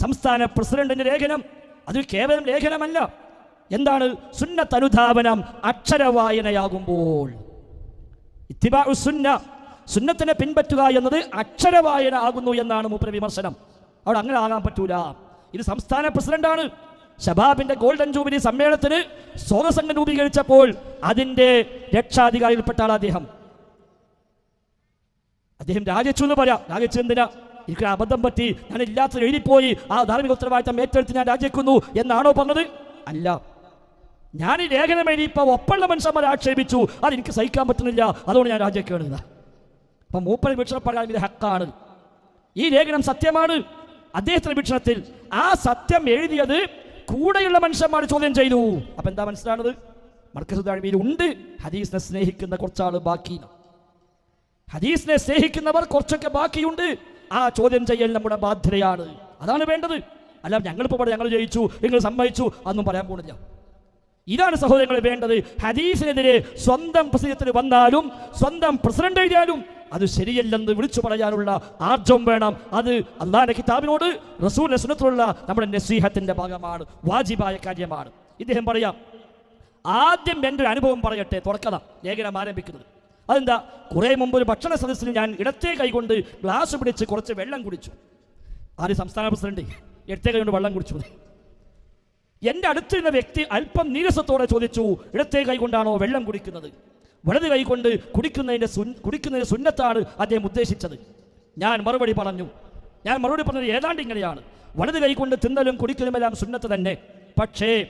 സംസ്ഥാന പ്രസിഡന്റിന്റെ ലേഖനം. അത് കേവലം ലേഖനമല്ല. എന്താണ് സുന്നത്ത് അനുധാവനം? അക്ഷരവായനയാകുമ്പോൾ. സുന്ന. സുന്നത്തിനെ പിൻപറ്റുക എന്നത് അക്ഷരവായന ആകുന്നു എന്നാണ് മൂപ്പര വിമർശനം. അവിടെ അങ്ങനെ ആകാൻ പറ്റൂല. ഇത് സംസ്ഥാന പ്രസിഡന്റാണ്. ഷബാബിന്റെ ഗോൾഡൻ ജൂബിലി സമ്മേളനത്തിന് സ്വാഗതസംഘം രൂപീകരിച്ചപ്പോൾ അതിന്റെ രക്ഷാധികാരിയിൽപ്പെട്ട ആൾ അദ്ദേഹം. അദ്ദേഹം രാജിച്ചു എന്ന് പറയാം. രാജിച്ചു എന്തിനാ? എനിക്ക് അബദ്ധം പറ്റി ഞാൻ ഇല്ലാത്ത എഴുതിപ്പോയി. ആ ധാർമ്മിക ഉത്തരവാദിത്തം ഏറ്റെടുത്ത് ഞാൻ രാജിക്കുന്നു എന്നാണോ പറഞ്ഞത്? അല്ല. ഞാൻ ഈ ലേഖനം എഴുതിയപ്പോൾ ഒപ്പമുള്ള മനുഷ്യന്മാരെ ആക്ഷേപിച്ചു. അത് എനിക്ക് സഹിക്കാൻ പറ്റുന്നില്ല. അതുകൊണ്ട് ഞാൻ രാജിക്കുകയാണ് അപ്പം മൂപ്പര വീക്ഷണപ്രകാരം ഇത് ഹക്കാണ്. ഈ ലേഖനം സത്യമാണ്. അദ്ദേഹത്തിന്റെ വീക്ഷണത്തിൽ ആ സത്യം എഴുതിയത് കൂടെയുള്ള മനുഷ്യന്മാർ ചോദ്യം ചെയ്തു. അപ്പൊ എന്താ മനസ്സിലാണത് മർക്കസുദാഴ്മയിൽ ഉണ്ട്. ഹദീസിനെ സ്നേഹിക്കുന്ന കുറച്ചാൾ ബാക്കി ഹദീസിനെ സ്നേഹിക്കുന്നവർ കുറച്ചൊക്കെ ബാക്കിയുണ്ട്. ആ ചോദ്യം ചെയ്യൽ നമ്മുടെ ബാധ്യതയാണ്. അതാണ് വേണ്ടത്. അല്ല ഞങ്ങളിപ്പോൾ ഇവിടെ ഞങ്ങൾ ജയിച്ചു നിങ്ങൾ സമ്മതിച്ചു അതൊന്നും പറയാൻ പോകുന്നില്ല. ഇതാണ് സഹോദരങ്ങൾ വേണ്ടത്. ഹദീസിനെതിരെ സ്വന്തം പ്രസിദ്ധത്തിൽ വന്നാലും സ്വന്തം പ്രസിഡന്റ് എഴുതിയാലും അത് ശരിയല്ലെന്ന് വിളിച്ചു പറയാനുള്ള ആർജം വേണം. അത് അള്ളാഹിന്റെ കിതാബിനോട് റസൂലിന്റെ സുനത്തിലുള്ള നമ്മുടെ നസീഹത്തിന്റെ ഭാഗമാണ് വാജിബായ കാര്യമാണ്. ഇദ്ദേഹം പറയാം ആദ്യം എന്റെ അനുഭവം പറയട്ടെ തുറക്കഥ ലേഖനം ആരംഭിക്കുന്നത്. അതെന്താ? കുറേ മുമ്പ് ഒരു ഭക്ഷണ സദസ്സിൽ ഞാൻ ഇടത്തെ കൈകൊണ്ട് ഗ്ലാസ് പിടിച്ച് കുറച്ച് വെള്ളം കുടിച്ചു. ആര് സംസ്ഥാന പ്രസിഡന്റ് ഇടത്തെ കൈകൊണ്ട് വെള്ളം കുടിച്ചു. എന്റെ അടുത്തിരുന്ന വ്യക്തി അല്പം നീരസത്തോടെ ചോദിച്ചു ഇടത്തെ കൈകൊണ്ടാണോ വെള്ളം കുടിക്കുന്നത്? വലത് കൈകൊണ്ട് കുടിക്കുന്നതിന്റെ സുൻ കുടിക്കുന്നതിന്റെ സുന്നത്താണ് അദ്ദേഹം ഉദ്ദേശിച്ചത്. ഞാൻ മറുപടി പറഞ്ഞു. ഞാൻ മറുപടി പറഞ്ഞത് ഏതാണ്ട് ഇങ്ങനെയാണ്. വലത് കൈകൊണ്ട് തിന്നലും കുടിക്കലുമെല്ലാം സുന്നത്ത് തന്നെ. പക്ഷേ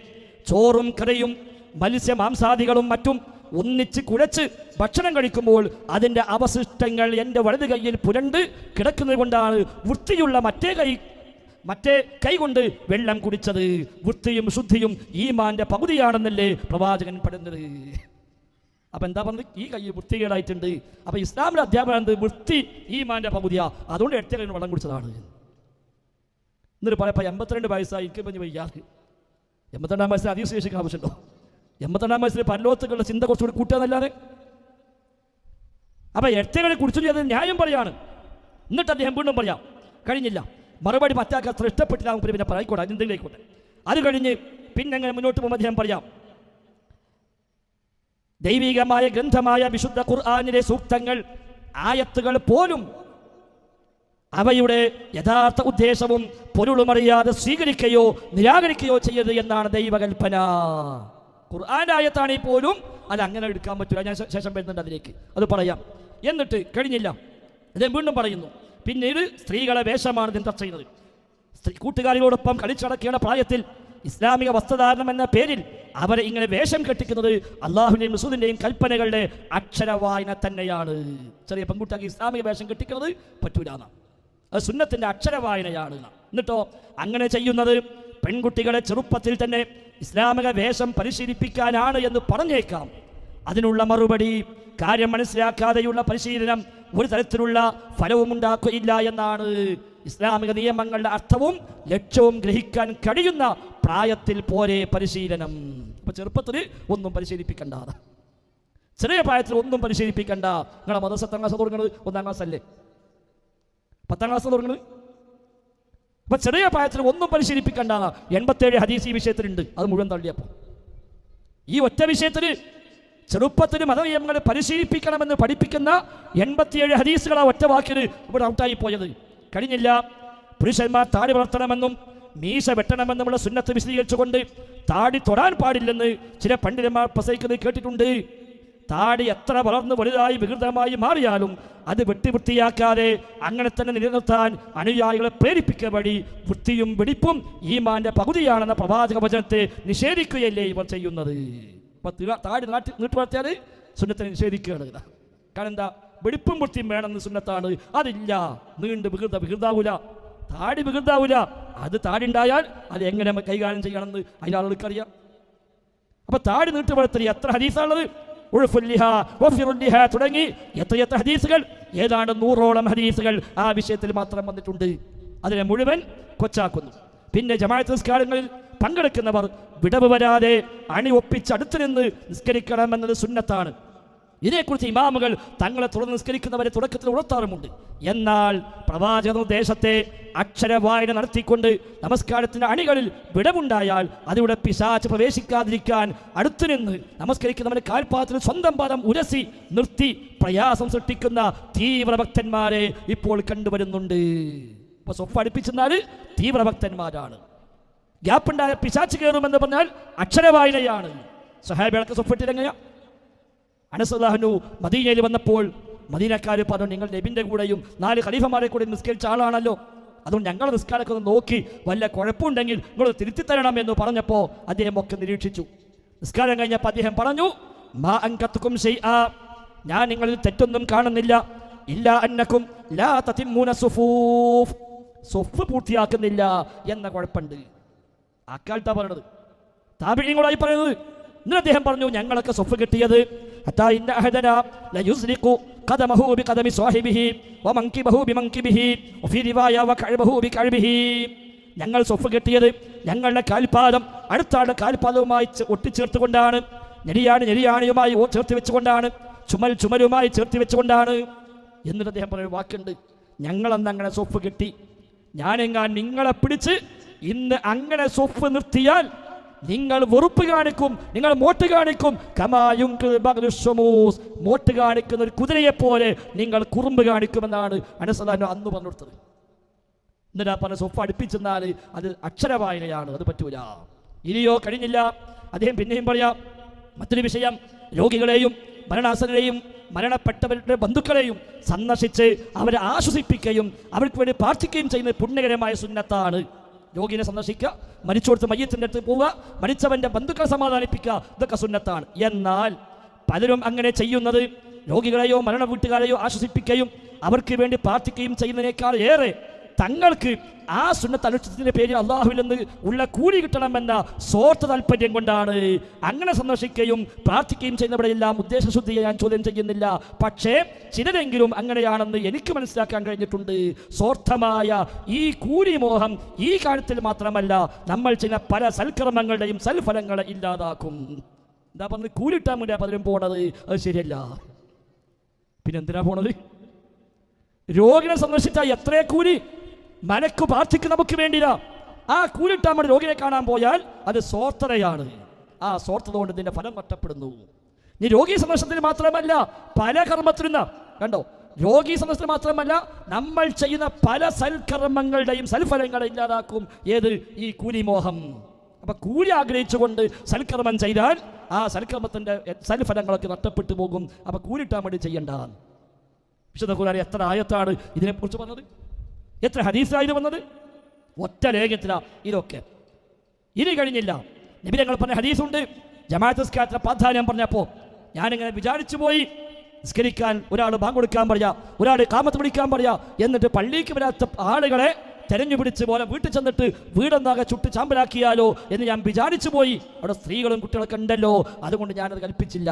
ചോറും കറിയും മത്സ്യ മാംസാദികളും മറ്റും ഒന്നിച്ച് കുഴച്ച് ഭക്ഷണം കഴിക്കുമ്പോൾ അതിന്റെ അവശിഷ്ടങ്ങൾ എന്റെ വലത് കൈയിൽ പുരണ്ട് കിടക്കുന്നത് കൊണ്ടാണ് വൃത്തിയുള്ള മറ്റേ കൈ മറ്റേ കൈകൊണ്ട് വെള്ളം കുടിച്ചത്. വൃത്തിയും ശുദ്ധിയും ഈമാന്റെ പകുതിയാണെന്നല്ലേ പ്രവാചകൻ പെടുന്നത് അപ്പൊ എന്താ പറഞ്ഞത്? ഈ കൈ വൃത്തികേടായിട്ടുണ്ട്. അപ്പൊ അധ്യാപനം എന്ത്? വൃത്തി ഈമാന്റെ പകുതിയാ. അതുകൊണ്ട് എട്ടേ കൈ വെള്ളം കുടിച്ചതാണ്. എന്നിട്ട് പറയപ്പോ എൺപത്തിരണ്ട് വയസ്സായി. എനിക്ക് പറഞ്ഞു വയ്യാറ് എൺപത്തിരണ്ടാം വയസ്സിൽ അധികം ശേഷിക്കാൻ ആവശ്യമുണ്ടോ? എൺപത്തിരണ്ടാം വയസ്സിൽ പരലോകത്തേക്കുള്ള ചിന്ത കുറച്ചുകൂടി കൂട്ടുകയെന്നല്ലാതെ അപ്പൊ എട്ടകളെ കുറിച്ചും അത് ന്യായം പറയാണ്. എന്നിട്ട് അദ്ദേഹം വീണ്ടും പറയാം കഴിഞ്ഞില്ല മറുപടി പറ്റാക്കാൻ അത്ര ഇഷ്ടപ്പെട്ടില്ല പിന്നെ പറയിക്കോട്ടെ എന്തെങ്കിലും ആയിക്കോട്ടെ. അത് കഴിഞ്ഞ് പിന്നെ അങ്ങനെ മുന്നോട്ട് പോകുമ്പോൾ അദ്ദേഹം പറയാം ദൈവികമായ ഗ്രന്ഥമായ വിശുദ്ധ ഖുർആാനിലെ സൂക്തങ്ങൾ ആയത്തുകൾ പോലും അവയുടെ യഥാർത്ഥ ഉദ്ദേശവും പൊരുളുമറിയാതെ സ്വീകരിക്കുകയോ നിരാകരിക്കുകയോ ചെയ്യരുത് എന്നാണ് ദൈവകൽപ്പന. ഖുർആൻ ആയത്താണെങ്കിൽ പോലും അത് അങ്ങനെ എടുക്കാൻ പറ്റില്ല ഞാൻ ശേഷം വരുന്നുണ്ട് അതിലേക്ക്. അത് പറയാം. എന്നിട്ട് കഴിഞ്ഞില്ല. അദ്ദേഹം വീണ്ടും പറയുന്നു. പിന്നീട് സ്ത്രീകളെ വേഷമാണ് ഇതിന് ചർച്ച ചെയ്യുന്നത്. സ്ത്രീ കൂട്ടുകാരികളോടൊപ്പം കളിച്ചടക്കേണ്ട പ്രായത്തിൽ ഇസ്ലാമിക വസ്ത്രധാരണം എന്ന പേരിൽ അവരെ ഇങ്ങനെ വേഷം കെട്ടിക്കുന്നത് അള്ളാഹുവിന്റെയും റസൂലിന്റെയും കൽപ്പനകളുടെ അക്ഷരവായന തന്നെയാണ്. ചെറിയ പെൺകുട്ടിക്ക് ഇസ്ലാമിക വേഷം കെട്ടിക്കുന്നത് പറ്റൂലാന്നാണ് അത് സുന്നത്തിന്റെ അക്ഷരവായനയാണ്. എന്നിട്ടോ അങ്ങനെ ചെയ്യുന്നത് പെൺകുട്ടികളെ ചെറുപ്പത്തിൽ തന്നെ ഇസ്ലാമിക വേഷം പരിശീലിപ്പിക്കാനാണ് എന്ന് പറഞ്ഞേക്കാം. അതിനുള്ള മറുപടി കാര്യം മനസ്സിലാക്കാതെയുള്ള പരിശീലനം ഒരു തരത്തിലുള്ള ഫലവും ഉണ്ടാക്കുകയില്ല എന്നാണ് ഇസ്ലാമിക നിയമങ്ങളുടെ അർത്ഥവും ലക്ഷ്യവും ഗ്രഹിക്കാൻ കഴിയുന്ന പ്രായത്തിൽ പോരെ പരിശീലനം. ഇപ്പൊ ചെറുപ്പത്തിൽ ഒന്നും പരിശീലിപ്പിക്കണ്ട ചെറിയ പ്രായത്തിൽ ഒന്നും പരിശീലിപ്പിക്കണ്ട. നിങ്ങളുടെ മതസത്താം ക്ലാസ് തുടങ്ങുന്നത് ഒന്നാം ക്ലാസ് അല്ലേ പത്താം ക്ലാസ് തുടങ്ങുന്നത് അപ്പൊ ചെറിയ പ്രായത്തിൽ ഒന്നും പരിശീലിപ്പിക്കണ്ട എൺപത്തേഴ് ഹദീസ് ഈ വിഷയത്തിലുണ്ട്. അത് മുഴുവൻ തള്ളിയപ്പോൾ ഈ ഒറ്റ വിഷയത്തിൽ ചെറുപ്പത്തിന് മതനിയമങ്ങളെ പരിശീലിപ്പിക്കണമെന്ന് പഠിപ്പിക്കുന്ന എൺപത്തിയേഴ് ഹദീസുകൾ ആ ഒറ്റ വാക്കിൽ ഇവിടെ ഔട്ടായി പോയത്. കഴിഞ്ഞില്ല. പുരുഷന്മാർ താടി വളർത്തണമെന്നും മീശ വെട്ടണമെന്നുമുള്ള സുന്നത്ത് വിശദീകരിച്ചുകൊണ്ട് താടി തൊടാൻ പാടില്ലെന്ന് ചില പണ്ഡിതന്മാർ പ്രസംഗിക്കുന്നത് കേട്ടിട്ടുണ്ട്. താടി എത്ര വളർന്നു വലുതായി വികൃതമായി മാറിയാലും അത് വെട്ടി വൃത്തിയാക്കാതെ അങ്ങനെ തന്നെ നിലനിർത്താൻ അനുയായികളെ പ്രേരിപ്പിക്കുക വഴി വൃത്തിയും വെടിപ്പും ഈമാന്റെ പകുതിയാണെന്ന പ്രവാചക വചനത്തെ നിഷേധിക്കുകയല്ലേ ഇവർ ചെയ്യുന്നത്? തിര- താടി നാട്ടി നീട്ടി വളർത്തിയാൽ സുന്നത്തിനെ നിഷേധിക്കുകയാണ്. കാരണം എന്താ? വെടിപ്പും വൃത്തിയും വേണമെന്ന് സുന്നത്താണ്. അതില്ല. നീണ്ട് വികൃത വികൃതാവൂല. താടി വികൃതാവൂല. അത് താടി ഉണ്ടായാൽ അത് എങ്ങനെ കൈകാര്യം ചെയ്യണമെന്ന് അതിനാളുകൾക്കറിയാം അപ്പൊ താടി നീട്ടി വളർത്തൽ എത്ര വഫിറുല്ലിഹ തുടങ്ങി എത്രയെത്ര ഹദീസുകൾ ഏതാണ്ട് നൂറോളം ഹദീസുകൾ ആ വിഷയത്തിൽ മാത്രം വന്നിട്ടുണ്ട്. അതിനെ മുഴുവൻ കൊച്ചാക്കുന്നു. പിന്നെ ജമാഅത്ത് നിസ്കാരങ്ങളിൽ പങ്കെടുക്കുന്നവർ വിടവ് വരാതെ അണി ഒപ്പിച്ച് അടുത്ത് നിന്ന് നിസ്കരിക്കണമെന്നത് സുന്നത്താണ്. ഇതിനെക്കുറിച്ച് ഇമാമുകൾ തങ്ങളെ തുടർന്ന് നിസ്കരിക്കുന്നവരെ തുടക്കത്തിൽ ഉണർത്താറുമുണ്ട്. എന്നാൽ പ്രവാചക നിർദ്ദേശത്തെ അക്ഷരവായന നടത്തിക്കൊണ്ട് നമസ്കാരത്തിന്റെ അണികളിൽ വിടവുണ്ടായാൽ അതിവിടെ പിശാച്ച് പ്രവേശിക്കാതിരിക്കാൻ അടുത്തു നിന്ന് നമസ്കരിക്കുന്നവന്റെ കാൽപാത്രത്തിൽ സ്വന്തം പാദം ഉരസി നിർത്തി പ്രയാസം സൃഷ്ടിക്കുന്ന തീവ്രഭക്തന്മാരെ ഇപ്പോൾ കണ്ടുവരുന്നുണ്ട്. ഇപ്പൊ സ്വപ്പ് അടുപ്പിച്ചെന്നാൽ തീവ്രഭക്തന്മാരാണ്. ഗ്യാപ്പുണ്ടായ പിശാച്ച് കയറുമെന്ന് പറഞ്ഞാൽ അക്ഷരവായനയാണ്. സഹാബികളൊക്കെ സ്വപ്പിട്ടില്ലെങ്ങനെയാ അനസുല്ലാഹനു മദീനയിൽ വന്നപ്പോൾ മദീനക്കാർ പറഞ്ഞു നിങ്ങൾ നബിന്റെ കൂടെയും നാല് ഖലീഫമാരെ കൂടെയും നിസ്കരിച്ച ആളാണല്ലോ. അതുകൊണ്ട് ഞങ്ങളുടെ നിസ്കാരമൊക്കെ ഒന്ന് നോക്കി വല്ല കുഴപ്പമുണ്ടെങ്കിൽ നിങ്ങൾ തിരുത്തി തരണം എന്ന് പറഞ്ഞപ്പോൾ അദ്ദേഹം ഒക്കെ നിരീക്ഷിച്ചു. നിസ്കാരം കഴിഞ്ഞപ്പോൾ അദ്ദേഹം പറഞ്ഞു മാ അങ്കത്തുക്കും ഞാൻ നിങ്ങളിൽ തെറ്റൊന്നും കാണുന്നില്ല. ഇല്ല അന്നക്കും ലാ തതിമൂന സുഫൂഫ്. സുഫ് പൂർത്തിയാക്കുന്നില്ല എന്ന കുഴപ്പമുണ്ട്. അക്കാലത്താ പറയണത് താപിഴങ്ങളായി പറയുന്നത്. ഇന്ന് അദ്ദേഹം പറഞ്ഞു ഞങ്ങളൊക്കെ സൊഫ് കിട്ടിയത് ഹത്താ ഇന്ന അഹദന ലയുസ്രിഖു ഖദമഹു ബിഖദമി صاحبه വമൻകിബഹു ബിമൻകിബിഹി وفي റിവായ وكعبه بكعبه ഞങ്ങൾ സ്വഫ് കിട്ടിയത് ഞങ്ങളുടെ കാൽപാദം അടുത്ത ആളുടെ കാൽപാദവുമായി ഒട്ടിച്ചേർത്തുകൊണ്ടാണ്. ഞെരിയാണ് ഞെരിയാണിയുമായി ചേർത്ത് വെച്ചുകൊണ്ടാണ്. ചുമൽ ചുമരുമായി ചേർത്ത് വെച്ചുകൊണ്ടാണ്. എന്നിട്ട് അദ്ദേഹം പറയുന്ന വാക്കുണ്ട്. ഞങ്ങളന്ന് അങ്ങനെ സ്വഫ് കിട്ടി. ഞാനെങ്ങാൻ നിങ്ങളെ പിടിച്ച് ഇന്ന് അങ്ങനെ സ്വഫ് നിർത്തിയാൽ നിങ്ങൾ വെറുപ്പ് കാണിക്കും നിങ്ങൾ മോട്ട് കാണിക്കും. കമായും മോട്ട് കാണിക്കുന്ന ഒരു കുതിരയെ പോലെ നിങ്ങൾ കുറുമ്പ് കാണിക്കുമെന്നാണ് അനസലാനു അന്ന് പറഞ്ഞു കൊടുത്തത് എന്നിട്ട് ആ പറഞ്ഞ സ്വപ്പ് അടുപ്പിച്ചെന്നാൽ അത് അക്ഷരവായനയാണ് അത് പറ്റൂല. ഇനിയോ കഴിഞ്ഞില്ല. അദ്ദേഹം പിന്നെയും പറയാം മറ്റൊരു വിഷയം രോഗികളെയും മരണാസനെയും മരണപ്പെട്ടവരുടെ ബന്ധുക്കളെയും സന്ദർശിച്ച് അവരെ ആശ്വസിപ്പിക്കുകയും അവർക്ക് വേണ്ടി പ്രാർത്ഥിക്കുകയും ചെയ്യുന്ന പുണ്യകരമായ സുന്നത്താണ് രോഗിനെ സന്ദർശിക്കുക മരിച്ചോടത്ത് മയ്യത്തിന്റെ അടുത്ത് പോവുക മരിച്ചവന്റെ ബന്ധുക്കളെ സമാധാനിപ്പിക്കുക ഇതൊക്കെ സുന്നത്താണ്. എന്നാൽ പലരും അങ്ങനെ ചെയ്യുന്നത് രോഗികളെയോ മരണ വീട്ടുകാരെയോ ആശ്വസിപ്പിക്കുകയും അവർക്ക് വേണ്ടി പ്രാർത്ഥിക്കുകയും ചെയ്യുന്നതിനേക്കാൾ ഏറെ തങ്ങൾക്ക് ആ സുന്നത്ത് അനുഷ്ഠിച്ചതിന്റെ പേരിൽ അള്ളാഹുവിൽ നിന്ന് ഉള്ള കൂലി കിട്ടണമെന്ന സ്വാർത്ഥ താല്പര്യം കൊണ്ടാണ് അങ്ങനെ സന്ദർശിക്കുകയും പ്രാർത്ഥിക്കുകയും ചെയ്യുന്നവരെല്ലാം ഉദ്ദേശശുദ്ധിയെ ഞാൻ ചോദ്യം ചെയ്യുന്നില്ല. പക്ഷേ ചിലരെങ്കിലും അങ്ങനെയാണെന്ന് എനിക്ക് മനസ്സിലാക്കാൻ കഴിഞ്ഞിട്ടുണ്ട്. സ്വാർത്ഥമായ ഈ കൂലി മോഹം ഈ കാര്യത്തിൽ മാത്രമല്ല നമ്മൾ ചില പല സൽക്കർമ്മങ്ങളുടെയും സൽഫലങ്ങളെ ഇല്ലാതാക്കും. എന്താ പറഞ്ഞത്? കൂലിട്ടാൻ വേണ്ടി പലരും പോണത്. അത് ശരിയല്ല. പിന്നെ എന്തിനാ പോണത്? രോഗിനെ സന്ദർശിച്ചാൽ എത്രയെ കൂലി? മനക്ക് പ്രാർത്ഥിക്കും നമുക്ക് വേണ്ടിയില്ല. ആ കൂലിട്ട് നമ്മുടെ രോഗിയെ കാണാൻ പോയാൽ അത് സ്വാർത്ഥതയാണ്. ആ സ്വാർത്ഥത കൊണ്ട് നിന്റെ ഫലം നഷ്ടപ്പെടുന്നു. നീ രോഗി സന്ദർശനത്തിന് മാത്രമല്ല പല കർമ്മത്തിനും കണ്ടോ? രോഗി സന്ദർശനം മാത്രമല്ല നമ്മൾ ചെയ്യുന്ന പല സൽക്കർമ്മങ്ങളുടെയും സൽഫലങ്ങളെ ഇല്ലാതാക്കും. ഏത്? ഈ കൂലിമോഹം. അപ്പൊ കൂലി ആഗ്രഹിച്ചുകൊണ്ട് സൽക്കർമ്മം ചെയ്താൽ ആ സൽക്കർമ്മത്തിന്റെ സൽഫലങ്ങളൊക്കെ നഷ്ടപ്പെട്ടു പോകും. അപ്പൊ കൂലിട്ടാൻ വേണ്ടി ചെയ്യണ്ട. വിശുദ്ധ കൂലാരി എത്ര ആയത്താണ് ഇതിനെക്കുറിച്ച് പറഞ്ഞത്? എത്ര ഹദീസായത് വന്നത്? ഒറ്റ ലേഖത്തിലാണ് ഇതൊക്കെ. ഇനി കഴിഞ്ഞില്ല. നബി ഞങ്ങൾ പറഞ്ഞ ഹദീസുണ്ട്. ജമാഅത്ത് സ്കാത്ര പ്രാധാന്യം പറഞ്ഞപ്പോൾ ഞാനിങ്ങനെ വിചാരിച്ചു പോയി. നിസ്കരിക്കാൻ ഒരാൾ ബാങ്ക് കൊടുക്കാൻ പറയാ ഒരാൾ കാമത്ത് പിടിക്കാൻ പറയാ എന്നിട്ട് പള്ളിക്ക് വരാത്ത ആളുകളെ തെരഞ്ഞു പിടിച്ച് പോലെ വീട്ടിൽ ചെന്നിട്ട് വീടെന്താകെ ചുട്ട് ചാമ്പലാക്കിയാലോ എന്ന് ഞാൻ വിചാരിച്ചു പോയി. അവിടെ സ്ത്രീകളും കുട്ടികളൊക്കെ ഉണ്ടല്ലോ അതുകൊണ്ട് ഞാനത് കൽപ്പിച്ചില്ല.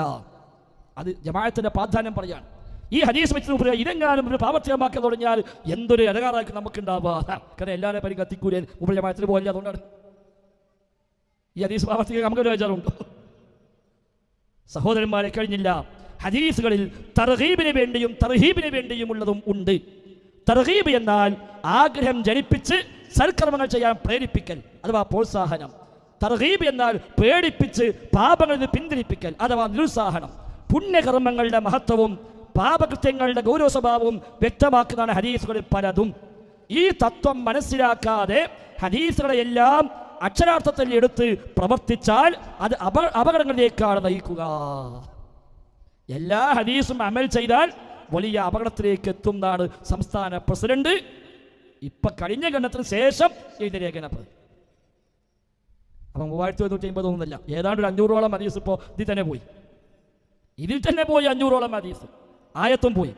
അത് ജമാഅത്തിന്റെ പ്രാധാന്യം പറയാൻ ഈ ഹദീസ് വെച്ച് ഇതെങ്ങാനും ഒരു പാപത്യമാക്കാൻ തുടങ്ങിയാൽ എന്തൊരു ഇടകാറാക്കി നമുക്കുണ്ടാവുക കാരണം എല്ലാവരും പരി കത്തിക്കൂലേ മുമ്പ് ജമാഅത്തിന് പോകില്ല അതുകൊണ്ടാണ് ഈ ഹദീസ് പാപത്തിക്ക് നമുക്കൊരു വിചാരമുണ്ടോ സഹോദരന്മാരെ കഴിഞ്ഞില്ല. ഹദീസുകളിൽ തർഹീബിന് വേണ്ടിയും തർഹീബിന് വേണ്ടിയും ഉള്ളതും ഉണ്ട്. തർഹീബ് എന്നാൽ ആഗ്രഹം ജനിപ്പിച്ച് സൽക്കർമ്മങ്ങൾ ചെയ്യാൻ പ്രേരിപ്പിക്കൽ അഥവാ പ്രോത്സാഹനം. തർഹീബ് എന്നാൽ പേടിപ്പിച്ച് പാപങ്ങളിൽ പിന്തിരിപ്പിക്കൽ അഥവാ നിരുത്സാഹനം. പുണ്യകർമ്മങ്ങളുടെ മഹത്വവും പാപകൃത്യങ്ങളുടെ ഗൗരവ സ്വഭാവവും വ്യക്തമാക്കുന്നതാണ് ഹദീസുകളിൽ പലതും. ഈ തത്വം മനസ്സിലാക്കാതെ ഹദീസുകളെല്ലാം അക്ഷരാർത്ഥത്തിൽ എടുത്ത് പ്രവർത്തിച്ചാൽ അത് അപ അപകടങ്ങളിലേക്കാണ് നയിക്കുക എല്ലാ ഹദീസും അമൽ ചെയ്താൽ വലിയ അപകടത്തിലേക്ക് എത്തുന്നതാണ് സംസ്ഥാന പ്രസിഡന്റ്. ഇപ്പൊ കഴിഞ്ഞ ഗണത്തിന് ശേഷം എഴുതിയ രേഖനപ്പ് അപ്പം മൂവായിരത്തി എഴുന്നൂറ്റി അമ്പത് ഒന്നുമില്ല ഏതാണ്ട് ഒരു അഞ്ഞൂറോളം ഹദീസ് ഇപ്പോൾ ഇതിൽ തന്നെ പോയി. ഇതിൽ തന്നെ പോയി അഞ്ഞൂറോളം ഹദീസ്. ആയത്തും പോയി.